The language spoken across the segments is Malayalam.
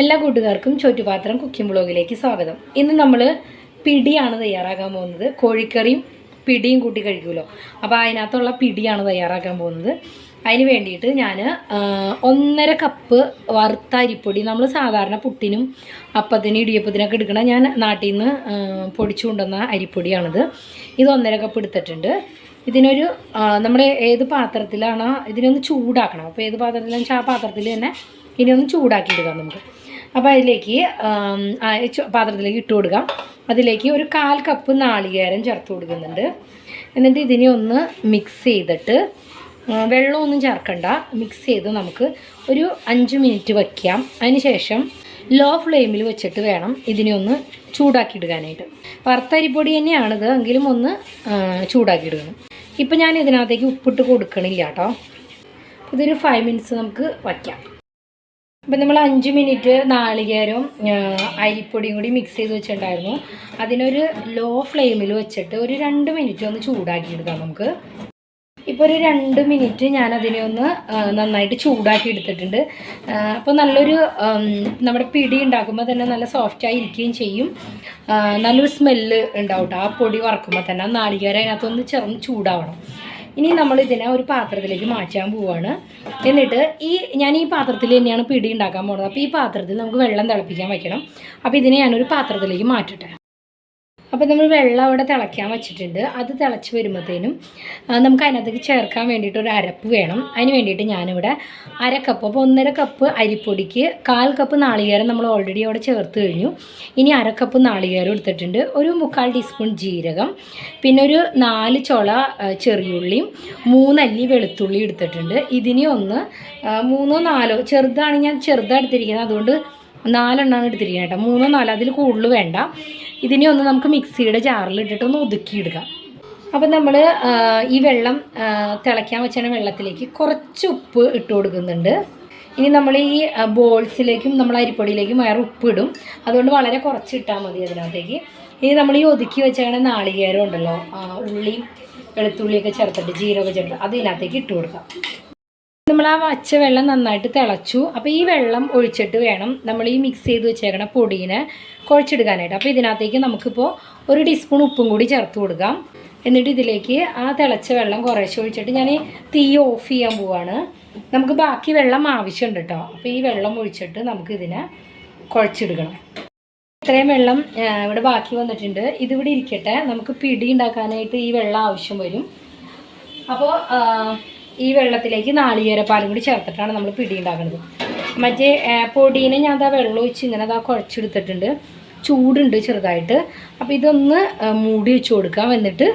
എല്ലാ കൂട്ടുകാർക്കും ചോറ്റുപാത്രം കുക്കിംഗ് ബ്ലോഗിലേക്ക് സ്വാഗതം. ഇന്ന് നമ്മൾ പിടിയാണ് തയ്യാറാക്കാൻ പോകുന്നത്. കോഴിക്കറിയും പിടിയും കൂട്ടി കഴിക്കുമല്ലോ. അപ്പോൾ അതിനകത്തുള്ള പിടിയാണ് തയ്യാറാക്കാൻ പോകുന്നത്. അതിന് വേണ്ടിയിട്ട് ഞാൻ ഒന്നര കപ്പ് വറുത്ത അരിപ്പൊടി നമ്മൾ സാധാരണ പുട്ടിനും അപ്പത്തിനും ഇടിയപ്പത്തിനൊക്കെ എടുക്കണ ഞാൻ നാട്ടിൽ നിന്ന് പൊടിച്ചു കൊണ്ടുവന്ന അരിപ്പൊടിയാണിത്. ഇത് ഒന്നര കപ്പ് എടുത്തിട്ടുണ്ട്. ഇതിനൊരു നമ്മൾ ഏത് പാത്രത്തിലാണോ ഇതിനൊന്ന് ചൂടാക്കണം. അപ്പോൾ ഏത് പാത്രത്തിലാണെന്ന് വെച്ചാൽ ആ പാത്രത്തിൽ തന്നെ ഇനി ഒന്ന് ചൂടാക്കി എടുക്കാം നമുക്ക്. അപ്പോൾ അതിലേക്ക് പാത്രത്തിലേക്ക് ഇട്ട് കൊടുക്കാം. അതിലേക്ക് ഒരു കാൽ കപ്പ് നാളികേരം ചേർത്ത് കൊടുക്കുന്നുണ്ട്. എന്നിട്ട് ഇതിനെ ഒന്ന് മിക്സ് ചെയ്തിട്ട് വെള്ളമൊന്നും ചേർക്കണ്ട. മിക്സ് ചെയ്ത് നമുക്ക് ഒരു അഞ്ച് മിനിറ്റ് വയ്ക്കാം ശേഷം ലോ ഫ്ലെയിമിൽ വെച്ചിട്ട് വേണം ഇതിനെ ഒന്ന് ചൂടാക്കി എടുക്കാനായിട്ട് വറുത്തരിപ്പൊടി തന്നെയാണിത് എങ്കിലും ഒന്ന് ചൂടാക്കിയിടുന്നു ഇപ്പം ഞാൻ ഇതിനകത്തേക്ക് ഉപ്പിട്ട് കൊടുക്കണില്ല കേട്ടോ. ഇതൊരു ഫൈവ് മിനിറ്റ്സ് നമുക്ക് വയ്ക്കാം. അപ്പം നമ്മൾ അഞ്ച് മിനിറ്റ് നാളികേരവും അരിപ്പൊടിയും കൂടി മിക്സ് ചെയ്ത് വെച്ചിട്ടുണ്ടായിരുന്നു. അതിനൊരു ലോ ഫ്ലെയിമിൽ വെച്ചിട്ട് ഒരു രണ്ട് മിനിറ്റ് ഒന്ന് ചൂടാക്കി എടുക്കാം നമുക്ക്. ഇപ്പോൾ ഒരു രണ്ട് മിനിറ്റ് ഞാൻ അതിനെ ഒന്ന് നന്നായിട്ട് ചൂടാക്കി എടുത്തിട്ടുണ്ട്. അപ്പോൾ നല്ലൊരു നമ്മുടെ പിടി ഉണ്ടാക്കുമ്പോൾ തന്നെ നല്ല സോഫ്റ്റായി ഇരിക്കുകയും ചെയ്യും. നല്ലൊരു സ്മെല്ല് ഉണ്ടാവും കേട്ടോ ആ പൊടി വറക്കുമ്പോൾ തന്നെ നാളികേരം അതിനകത്തൊന്ന് ചെറുന്ന് ചൂടാവണം. ഇനി നമ്മൾ ഇതിനെ ഒരു പാത്രത്തിലേക്ക് മാറ്റാൻ പോവാണ്. എന്നിട്ട് ഈ ഞാൻ ഈ പാത്രത്തിൽ തന്നെയാണ് പിടി ഉണ്ടാക്കാൻ പോകുന്നത് അപ്പോൾ ഈ പാത്രത്തിൽ നമുക്ക് വെള്ളം തിളപ്പിക്കാൻ വയ്ക്കണം. അപ്പോൾ ഇതിനെ ഞാനൊരു പാത്രത്തിലേക്ക് മാറ്റട്ടെ. അപ്പോൾ നമ്മൾ വെള്ളം അവിടെ തിളയ്ക്കാൻ വെച്ചിട്ടുണ്ട്. അത് തിളച്ച് വരുമ്പോഴത്തേനും നമുക്ക് അതിനകത്തേക്ക് ചേർക്കാൻ വേണ്ടിയിട്ട് ഒരു അരപ്പ് വേണം. അതിന് വേണ്ടിയിട്ട് ഞാനിവിടെ അര കപ്പ് അപ്പോൾ ഒന്നര കപ്പ് അരിപ്പൊടിക്ക് കാൽ കപ്പ് നാളികേരം നമ്മൾ ഓൾറെഡി അവിടെ ചേർത്ത് കഴിഞ്ഞു. ഇനി അര കപ്പ് നാളികേരം എടുത്തിട്ടുണ്ട്. ഒരു മുക്കാൽ ടീസ്പൂൺ ജീരകം പിന്നെ ഒരു നാല് ചുള ചെറിയുള്ളിയും മൂന്നല്ലി വെളുത്തുള്ളി എടുത്തിട്ടുണ്ട്. ഇതിനെ ഒന്ന് മൂന്നോ നാലോ ചെറുതാണ് ഞാൻ ചെറുതാണ് എടുത്തിരിക്കുന്നത്. അതുകൊണ്ട് നാലെണ്ണമാണ് എടുത്തിരിക്കുന്നത് കേട്ടോ. മൂന്നോ നാലോ അതിൽ കൂടുതൽ വേണ്ട. ഇതിനെ ഒന്ന് നമുക്ക് മിക്സിയുടെ ജാറിൽ ഇട്ടിട്ട് ഒന്ന് ഒതുക്കിയിടുക അപ്പം നമ്മൾ ഈ വെള്ളം തിളയ്ക്കാൻ വെച്ചാണ് വെള്ളത്തിലേക്ക് കുറച്ച് ഉപ്പ് ഇട്ട് കൊടുക്കുന്നുണ്ട്. ഇനി നമ്മൾ ഈ ബോൾസിലേക്കും നമ്മൾ അരിപ്പൊടിയിലേക്കും വേറെ ഉപ്പ് ഇടും. അതുകൊണ്ട് വളരെ കുറച്ച് ഇട്ടാൽ മതി അതിനകത്തേക്ക്. ഇനി നമ്മൾ ഈ ഒതുക്കി വെച്ചാണ് നാളികേരം ഉണ്ടല്ലോ ഉള്ളി ഉള്ളിയും വെളുത്തുള്ളിയൊക്കെ ചേർത്തിട്ട് ജീരകം ചേർത്ത് അത് ഇതിനകത്തേക്ക് ഇട്ട് കൊടുക്കാം. നമ്മൾ ആ വച്ച വെള്ളം നന്നായിട്ട് തിളച്ചു. അപ്പോൾ ഈ വെള്ളം ഒഴിച്ചിട്ട് വേണം നമ്മൾ ഈ മിക്സ് ചെയ്ത് വെച്ചേക്കണ പൊടീനെ കുഴച്ചെടുക്കാനായിട്ട്. അപ്പോൾ ഇതിനകത്തേക്ക് നമുക്കിപ്പോൾ ഒരു ടീസ്പൂൺ ഉപ്പും കൂടി ചേർത്ത് കൊടുക്കാം. എന്നിട്ട് ഇതിലേക്ക് ആ തിളച്ച വെള്ളം കുറേശ്ശെ ഒഴിച്ചിട്ട് ഞാൻ തീ ഓഫ് ചെയ്യാൻ പോവാണ്. നമുക്ക് ബാക്കി വെള്ളം ആവശ്യമുണ്ട് കേട്ടോ അപ്പോൾ ഈ വെള്ളം ഒഴിച്ചിട്ട് നമുക്കിതിനെ കുഴച്ചെടുക്കണം. ഇത്രയും വെള്ളം ഇവിടെ ബാക്കി വന്നിട്ടുണ്ട്. ഇതിവിടെ ഇരിക്കട്ടെ. നമുക്ക് പിടി ഉണ്ടാക്കാനായിട്ട് ഈ വെള്ളം ആവശ്യം വരും. അപ്പോൾ ഈ വെള്ളത്തിലേക്ക് നാളികേരപ്പാലും കൂടി ചേർത്തിട്ടാണ് നമ്മൾ പിടി ഉണ്ടാക്കുന്നത്. മറ്റേ പൊടീനെ ഞാൻ അതാ വെള്ളം ഒഴിച്ച് ഇങ്ങനെ അതാ കുഴച്ചെടുത്തിട്ടുണ്ട് ചൂടുണ്ട് ചെറുതായിട്ട്. അപ്പോൾ ഇതൊന്ന് മൂടി വെച്ച് കൊടുക്കാം എന്നിട്ട്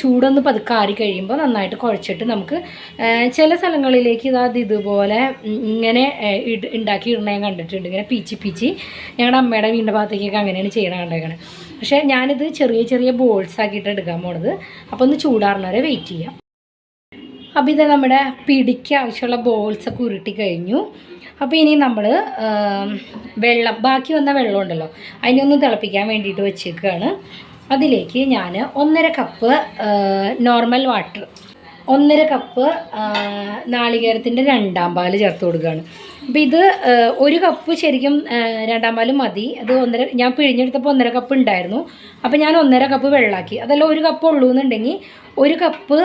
ചൂടൊന്ന് പതുക്കെ ആറി കഴിയുമ്പോൾ നന്നായിട്ട് കുഴച്ചിട്ട് നമുക്ക് ചില സ്ഥലങ്ങളിലേക്ക് ഇതാത് ഇതുപോലെ ഇങ്ങനെ ഇട് ഉണ്ടാക്കി ഇടണ ഞാൻ കണ്ടിട്ടുണ്ട്. ഇങ്ങനെ പീച്ചി പീച്ചി. ഞങ്ങളുടെ അമ്മയുടെ വീടിന്റെ ഭാഗത്തേക്കൊക്കെ അങ്ങനെയാണ് ചെയ്യണ കണ്ടേക്കണേ. പക്ഷേ ഞാനിത് ചെറിയ ചെറിയ ബോൾസ് ആക്കിയിട്ട് എടുക്കാൻ പോണത്. അപ്പോൾ ഒന്ന് ചൂടാറുന്നവരെ വെയിറ്റ് ചെയ്യാം. അപ്പോൾ ഇത് നമ്മുടെ പിടിക്ക് ആവശ്യമുള്ള ബോൾസ് ഒക്കെ ഉരുട്ടി കഴിഞ്ഞു. അപ്പോൾ ഇനി നമ്മൾ വെള്ളം ബാക്കി വന്ന വെള്ളം ഉണ്ടല്ലോ അതിനൊന്ന് തിളപ്പിക്കാൻ വേണ്ടിയിട്ട് വെച്ചേക്കുകയാണ് അതിലേക്ക് ഞാൻ ഒന്നര കപ്പ് നോർമൽ വാട്ടർ ഒന്നര കപ്പ് നാളികേരത്തിന്റെ രണ്ടാം പാൽ ചേർത്ത് കൊടുക്കുകയാണ് അപ്പം ഇത് ഒരു കപ്പ് ശരിക്കും രണ്ടാം പാൽ മതി. അത് ഒന്നര ഞാൻ പിഴിഞ്ഞെടുത്തപ്പോൾ ഒന്നര കപ്പ് ഉണ്ടായിരുന്നു. അപ്പം ഞാൻ ഒന്നര കപ്പ് വെള്ളമാക്കി അതല്ല ഒരു കപ്പ് ഉള്ളൂ എന്നുണ്ടെങ്കിൽ ഒരു കപ്പ്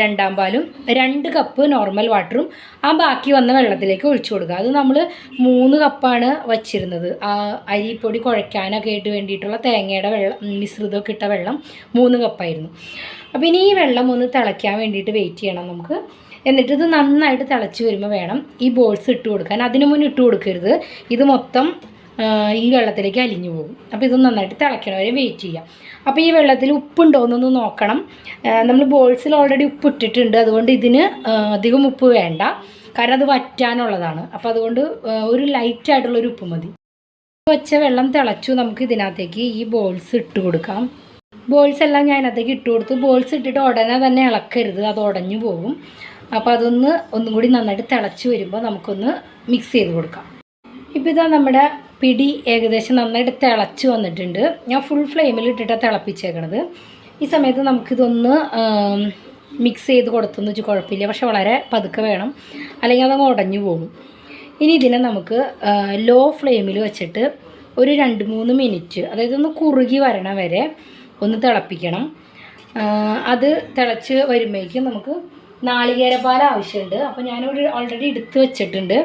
രണ്ടാം പാലും രണ്ട് കപ്പ് നോർമൽ വാട്ടറും ആ ബാക്കി വന്ന വെള്ളത്തിലേക്ക് ഒഴിച്ചു കൊടുക്കുക. അത് നമ്മൾ മൂന്ന് കപ്പാണ് വച്ചിരുന്നത്. ആ അരിപ്പൊടി കുഴയ്ക്കാനൊക്കെ ആയിട്ട് വേണ്ടിയിട്ടുള്ള തേങ്ങയുടെ വെള്ളം മിശ്രിതമൊക്കെ ഇട്ട വെള്ളം മൂന്ന് കപ്പായിരുന്നു അപ്പോൾ ഇനി ഈ വെള്ളം ഒന്ന് തിളയ്ക്കാൻ വേണ്ടിയിട്ട് വെയിറ്റ് ചെയ്യണം നമുക്ക്. എന്നിട്ട് ഇത് നന്നായിട്ട് തിളച്ച് വരുമ്പോൾ വേണം ഈ ബോൾസ് ഇട്ട് കൊടുക്കാൻ. അതിന് മുന്നേ ഇട്ട് കൊടുക്കരുത്. ഇത് മൊത്തം ഈ വെള്ളത്തിലേക്ക് അലിഞ്ഞു പോകും. അപ്പോൾ ഇത് നന്നായിട്ട് തിളയ്ക്കണ വരെ വെയിറ്റ് ചെയ്യാം. അപ്പോൾ ഈ വെള്ളത്തിൽ ഉപ്പുണ്ടോ എന്നൊന്ന് നോക്കണം. നമ്മൾ ബോൾസിൽ ഓൾറെഡി ഉപ്പ് ഇട്ടിട്ടുണ്ട്. അതുകൊണ്ട് ഇതിന് അധികം ഉപ്പ് വേണ്ട. കാരണം അത് വറ്റാനുള്ളതാണ്. അപ്പോൾ അതുകൊണ്ട് ഒരു ലൈറ്റായിട്ടുള്ളൊരു ഉപ്പ് മതി. വെച്ച വെള്ളം തിളച്ചു നമുക്ക് ഇതിനകത്തേക്ക് ഈ ബോൾസ് ഇട്ട് കൊടുക്കാം. ബോൾസ് എല്ലാം ഞാൻ അതിനകത്തേക്ക് ഇട്ട് കൊടുത്തു. ബോൾസ് ഇട്ടിട്ട് ഉടനെ തന്നെ ഇളക്കരുത്. അത് ഉടഞ്ഞു പോകും. അപ്പോൾ അതൊന്ന് ഒന്നും കൂടി നന്നായിട്ട് തിളച്ച് വരുമ്പോൾ നമുക്കൊന്ന് മിക്സ് ചെയ്ത് കൊടുക്കാം. ഇപ്പോൾ ഇതാ നമ്മുടെ പിടി ഏകദേശം നന്നായിട്ട് തിളച്ച് വന്നിട്ടുണ്ട്. ഞാൻ ഫുൾ ഫ്ലെയിമിൽ ഇട്ടിട്ടാണ് തിളപ്പിച്ചേക്കണത്. ഈ സമയത്ത് നമുക്കിതൊന്ന് മിക്സ് ചെയ്ത് കൊടുത്തെന്ന് വെച്ചാൽ കുഴപ്പമില്ല. പക്ഷെ വളരെ പതുക്കെ വേണം. അല്ലെങ്കിൽ അതങ്ങ് ഉടഞ്ഞു പോകും. ഇനി ഇതിനെ നമുക്ക് ലോ ഫ്ലെയിമിൽ വെച്ചിട്ട് ഒരു രണ്ട് മൂന്ന് മിനിറ്റ് അതായത് ഒന്ന് കുറുകി വരണ വരെ ഒന്ന് തിളപ്പിക്കണം. അത് തിളച്ച് വരുമ്പോഴേക്കും നമുക്ക് നാളികേരപ്പാൽ ആവശ്യമുണ്ട്. അപ്പോൾ ഞാനൊരു ഓൾറെഡി എടുത്ത് വെച്ചിട്ടുണ്ട്.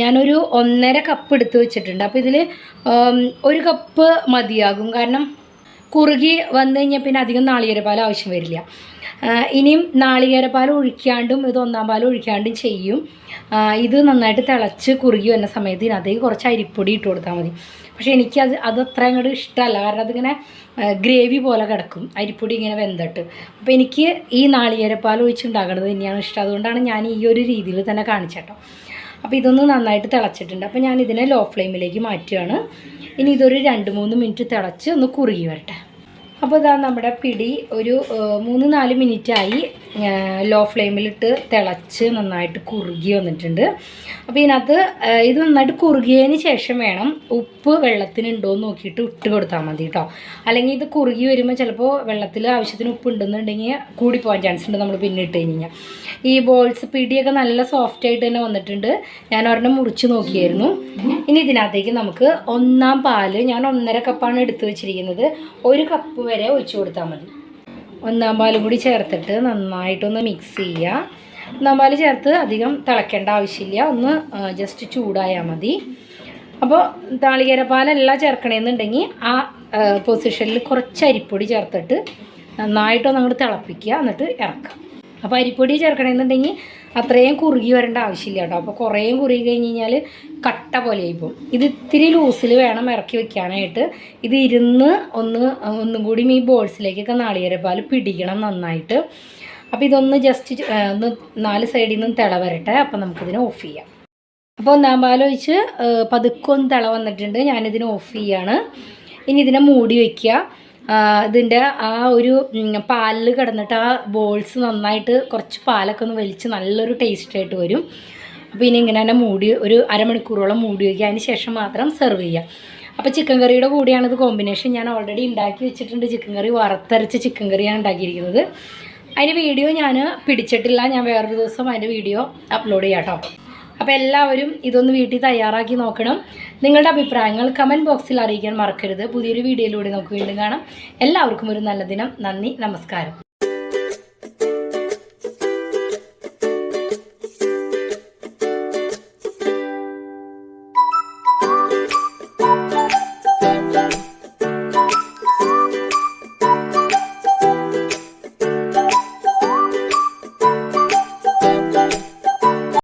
ഞാനൊരു ഒന്നര കപ്പ് എടുത്ത് വെച്ചിട്ടുണ്ട്. അപ്പോൾ ഇതിൽ ഒരു കപ്പ് മതിയാകും. കാരണം കുറുകി വന്നു കഴിഞ്ഞാൽ പിന്നെ അധികം നാളികേരപ്പാൽ ആവശ്യം വരില്ല. ഇനിയും നാളികേരപ്പാൽ ഒഴിക്കാണ്ടും ഇത് ഒന്നാം പാൽ ഒഴിക്കാണ്ടും ചെയ്യും. ഇത് നന്നായിട്ട് തിളച്ച് കുറുകി വരുന്ന സമയത്ത് ഇതിനകത്തേക്ക് കുറച്ച് അരിപ്പൊടി ഇട്ട് കൊടുത്താൽ മതി. പക്ഷേ എനിക്ക് അത് അത്ര അങ്ങോട്ട് ഇഷ്ടമല്ല കാരണം അതിങ്ങനെ ഗ്രേവി പോലെ കിടക്കും. അരിപ്പൊടി ഇങ്ങനെ വെന്തിട്ട്. അപ്പോൾ എനിക്ക് ഈ നാളികേരപ്പാൽ ഒഴിച്ചുണ്ടാക്കുന്നത് തന്നെയാണ് ഇഷ്ടം. അതുകൊണ്ടാണ് ഞാൻ ഈ ഒരു രീതിയിൽ തന്നെ കാണിച്ചേട്ടോ. അപ്പോൾ ഇതൊന്ന് നന്നായിട്ട് തിളച്ചിട്ടുണ്ട്. അപ്പോൾ ഞാൻ ഇതിനെ ലോ ഫ്ലെയിമിലേക്ക് മാറ്റുകയാണ്. ഇനി ഇതൊരു രണ്ട് മൂന്ന് മിനിറ്റ് തിളച്ച് ഒന്ന് കുറുകി വരട്ടെ. അപ്പോൾ ഇതാ നമ്മുടെ പിടി ഒരു മൂന്ന് നാല് മിനിറ്റായി ലോ ഫ്ലെയിമിലിട്ട് തിളച്ച് നന്നായിട്ട് കുറുകി വന്നിട്ടുണ്ട്. അപ്പോൾ ഇതിനകത്ത് ഇത് നന്നായിട്ട് കുറുകിയതിന് ശേഷം വേണം ഉപ്പ് വെള്ളത്തിനുണ്ടോ എന്ന് നോക്കിയിട്ട് ഇട്ട് കൊടുത്താൽ മതി കേട്ടോ അല്ലെങ്കിൽ ഇത് കുറുകി വരുമ്പോൾ ചിലപ്പോൾ വെള്ളത്തിൽ ആവശ്യത്തിന് ഉപ്പ് ഉണ്ടെന്നുണ്ടെങ്കിൽ കൂടി പോകാൻ ചാൻസ് ഉണ്ട് നമ്മൾ പിന്നെ ഇട്ട് കഴിഞ്ഞാൽ ഈ ബോൾസ് പിടിയൊക്കെ നല്ല സോഫ്റ്റ് ആയിട്ട് തന്നെ വന്നിട്ടുണ്ട്. ഞാൻ ഒരെണ്ണം മുറിച്ച് നോക്കിയായിരുന്നു. ഇനി ഇതിനകത്തേക്ക് നമുക്ക് ഒന്നാം പാൽ ഞാൻ ഒന്നര കപ്പാണ് എടുത്തു വെച്ചിരിക്കുന്നത്. ഒരു കപ്പ് വരെ ഒഴിച്ചു കൊടുത്താൽ മതി. ഒന്നാം പാൽ കൂടി ചേർത്തിട്ട് നന്നായിട്ടൊന്ന് മിക്സ് ചെയ്യുക ഒന്നാം പാൽ ചേർത്ത് അധികം തിളയ്ക്കേണ്ട ആവശ്യമില്ല. ഒന്ന് ജസ്റ്റ് ചൂടായാൽ മതി. അപ്പോൾ താളികേരപ്പാലല്ല ചേർക്കണമെന്നുണ്ടെങ്കിൽ ആ പൊസിഷനിൽ കുറച്ച് അരിപ്പൊടി ചേർത്തിട്ട് നന്നായിട്ടൊന്ന് അങ്ങോട്ട് തിളപ്പിക്കുക എന്നിട്ട് ഇറക്കുക അപ്പോൾ അരിപ്പൊടി ചേർക്കണമെന്നുണ്ടെങ്കിൽ അത്രയും കുറുകി വരേണ്ട ആവശ്യമില്ല കേട്ടോ. അപ്പോൾ കുറേയും കുറുകി കഴിഞ്ഞ് കഴിഞ്ഞാൽ കട്ട പോലെ ആയിപ്പോൾ ഇത് ഇത്തിരി ലൂസിൽ വേണം ഇറക്കി വെക്കാനായിട്ട്. ഇത് ഇരുന്ന് ഒന്ന് ഒന്നും കൂടി ഈ ബോൾസിലേക്കൊക്കെ നാളികേരപ്പാൽ പിടിക്കണം നന്നായിട്ട്. അപ്പോൾ ഇതൊന്ന് ജസ്റ്റ് ഒന്ന് നാല് സൈഡിൽ നിന്നും തിള വരട്ടെ. അപ്പോൾ നമുക്കിതിനെ ഓഫ് ചെയ്യാം. അപ്പോൾ ഒന്നാം പാലൊഴിച്ച് പതുക്കെ ഒന്ന് തിള വന്നിട്ടുണ്ട്. ഞാനിതിനെ ഓഫ് ചെയ്യാണ്. ഇനി ഇതിനെ മൂടി വയ്ക്കുക ഇതിന്റെ ആ ഒരു പാലിൽ കിടന്നിട്ട് ആ ബോൾസ് നന്നായിട്ട് കുറച്ച് പാലൊക്കെ ഒന്ന് വലിച്ച് നല്ലൊരു ടേസ്റ്റായിട്ട് വരും. അപ്പോൾ ഇനി ഇങ്ങനെ തന്നെ മൂടി ഒരു അരമണിക്കൂറോളം മൂടി വയ്ക്കുക. അതിന് ശേഷം മാത്രം സെർവ് ചെയ്യുക. അപ്പോൾ ചിക്കൻ കറിയുടെ കൂടിയാണ് ഇത് കോമ്പിനേഷൻ ഞാൻ ഓൾറെഡി ഉണ്ടാക്കി വെച്ചിട്ടുണ്ട്. ചിക്കൻ കറി വറുത്തരച്ച ചിക്കൻ കറിയാണ് ഉണ്ടാക്കിയിരിക്കുന്നത്. അതിന്റെ വീഡിയോ ഞാൻ പിടിച്ചിട്ടില്ല. ഞാൻ വേറൊരു ദിവസം അതിന്റെ വീഡിയോ അപ്ലോഡ് ചെയ്യാം കേട്ടോ അപ്പോൾ എല്ലാവരും ഇതൊന്ന് വീട്ടിൽ തയ്യാറാക്കി നോക്കണം. നിങ്ങളുടെ അഭിപ്രായങ്ങൾ കമന്റ് ബോക്സിൽ അറിയിക്കാൻ മറക്കരുത്. പുതിയൊരു വീഡിയോയിലൂടെ നമുക്ക് വീണ്ടും കാണാം. എല്ലാവർക്കും ഒരു നല്ല ദിനം. നന്ദി. നമസ്കാരം.